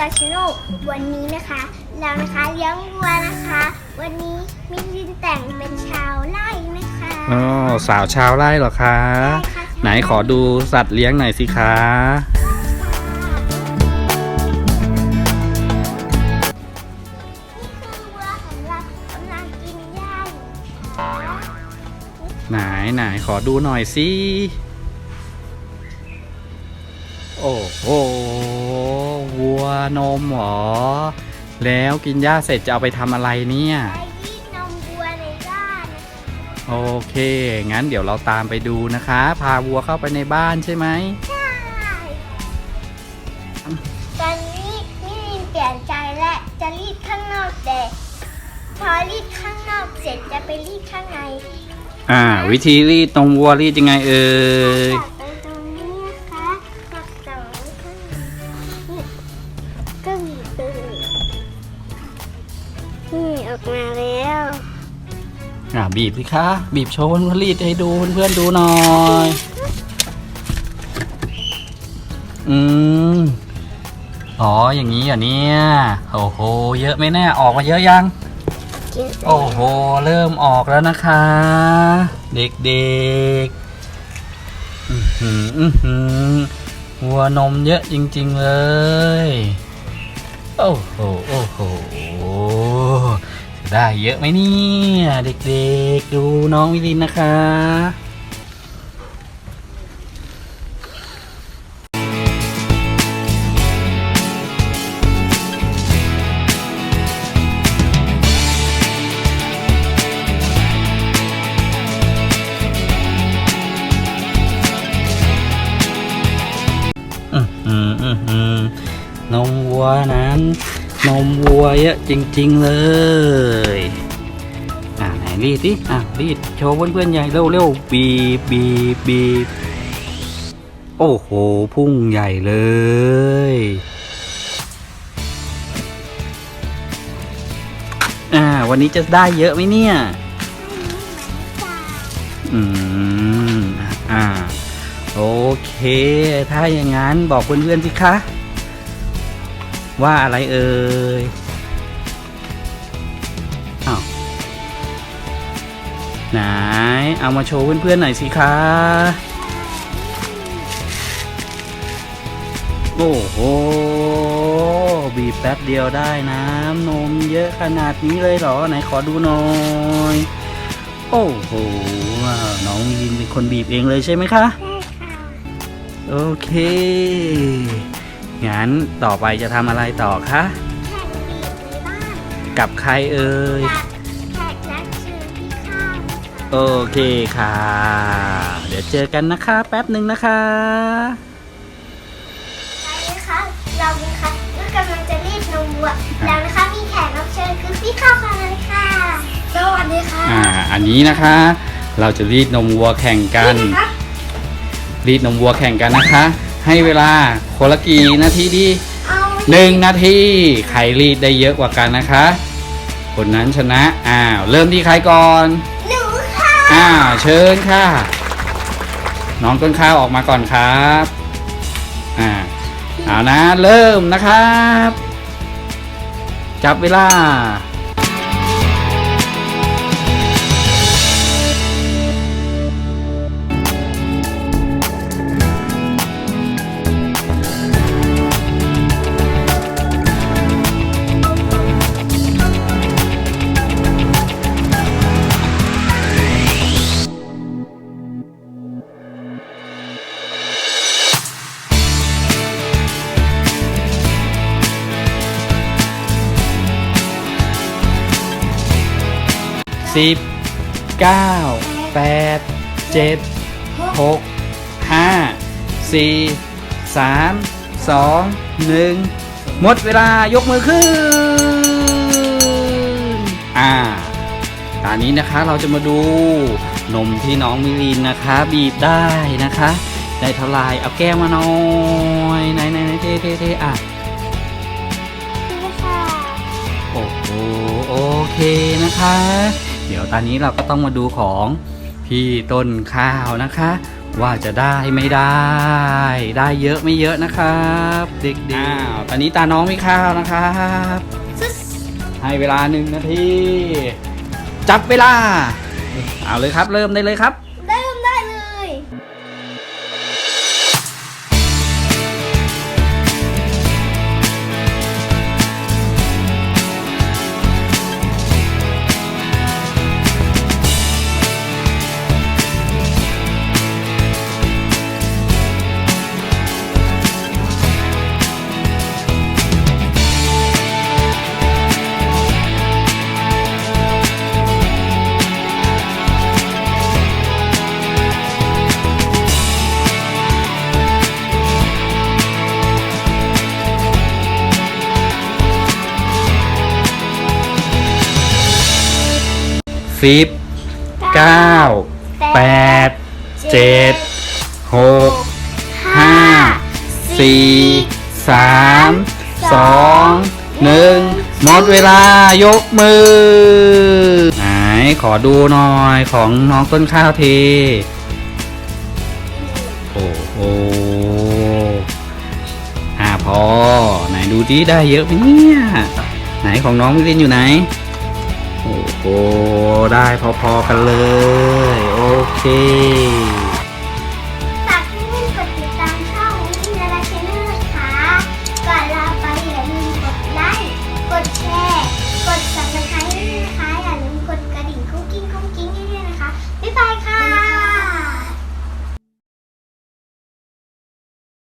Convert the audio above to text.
ราชิโนวันนี้นะคะเรานะคะเลี้ยงวัวนะคะ วันนี้มิลินแต่งเป็นชาวไร่นะคะอ๋อสาวชาวไร่เหรอคะใช่ค่ะไหนขอดูสัตว์เลี้ยงหน่อยสิคะนี่คือวัวของเรากำลังกินหญ้าอยู่ค่ะไหนไหนขอดูหน่อยสิ โอ้โห วัวนมเหรอ แล้วกินหญ้าเสร็จจะเอาไปทำอะไรเนี่ยไปรีดนมวัวในบ้านนะคะโอเค งั้นเดี๋ยวเราตามไปดูนะคะ พาวัวเข้าไปในบ้านใช่ไหม ใช่ตอนนี้มิลินเปลี่ยนใจและจะรีดข้างนอกแต่พอรีดข้างนอกเสร็จจะไปรีดข้างในอ่า วิธีรีดนมวัวรีดยังไงเอ่ยจับไออกมาแล้วอ่าบีบสิคะบีบโชว์เพื่อนๆรีดให้ดูเพื่อนๆดูหน่อย อืมอ๋ออย่างนี้เหรอะเนี่ยโอ้โหเยอะไหมแน่ยออกมาเยอะยังโอ้โห เริ่มออกแล้วนะคะ เด็กๆอือหืออื้อหือวัวนมเยอะจริงๆเลย โอ้โห โอ้โหจะ ได้เยอะไหมเนี่ยเด็กๆ ดูน้องวิลินนะคะอือหืออื้อหือนมวัวนั้น นมวัวเยอะจริง ๆ เลย อ่าไหนรีดดิอะรีดโชว์เพื่อนๆใหญ่เร็วๆบีบบีบบีบโอ้โห พุ่งใหญ่เลย อ่า วันนี้จะได้เยอะไหมเนี่ย อืม อ่า โอเค ถ้าอย่างนั้นบอกเพื่อนๆสิคะ ว่าอะไรเอ่ยอ้าวไหน เอามาโชว์เพื่อนๆหน่อยสิคะโอ้โห บีบแป๊บเดียวได้น้ำนมเยอะขนาดนี้เลยเหรอ ไหนขอดูหน่อย โอ้โห้น้องมินเป็นคนบีบเองเลยใช่ไหมคะใช่ค่ะโอเค งั้นต่อไปจะทำอะไรต่อคะแข่งบีบในบ้านกับใครเอ่ยกับแขกรับเชิญที่ข้างนะคะโอเคค่ะ เดี๋ยวเจอกันนะคะ แป๊บหนึ่งนะคะ ใช่นะคะเรานะคะก็กำลังจะรีดนมวัวแล้วนะคะมีแขกรับเชิญคือพี่ข้าวค่ะเลยค่ะสวัสดีค่ะอ่า อันนี้นะคะ เราจะรีดนมวัวแข่งกันครับรีดนมวัวแข่งกันนะคะ ให้เวลาคนละกี่นาทีดีเอาหนึ่งนาทีใครรีดได้เยอะกว่ากันนะคะ คนนั้นชนะอ้าวเริ่มที่ใครก่อนหนูค่ะอ้าวเชิญค่ะ น้องต้นข้าวออกมาก่อนครับอ่าเอานะเริ่มนะครับ จับเวลา สิบเก้าแปดเจ็ดหกห้าสี่สามสองหนึ่งหมดเวลายกมือขึ้น อ่า ตอนนี้นะคะเราจะมาดูนมที่น้องมิลินนะคะ บีบได้นะคะ ได้เท่าไหรเอาแก้วมาหน่อยไหนไหนไหนเทเทเทอะนี่ค่ะโอ้โหโอเคนะคะ เดี๋ยวตอนนี้เราก็ต้องมาดูของพี่ต้นข้าวนะคะ ว่าจะได้ไม่ได้ ได้เยอะไม่เยอะนะครับ เด็กๆอ้าวตอนนี้ตาน้องมีข้าวนะครับซุสให้เวลาหนึ่งนาทีจับเวลา เอาเลยครับ เริ่มได้เลยครับ สิบเก้าแปดเจ็ดหกห้าสี่สามสองหนึ่งหมดเวลายกมือ ไหนขอดูหน่อยของน้องต้นข้าวที โอ้โหอ่าพอ ไหนดูดิได้เยอะไหมเนี่ย ไหนของน้องมิลินอยู่ไหน โอ้ ได้พอๆกันเลย โอเค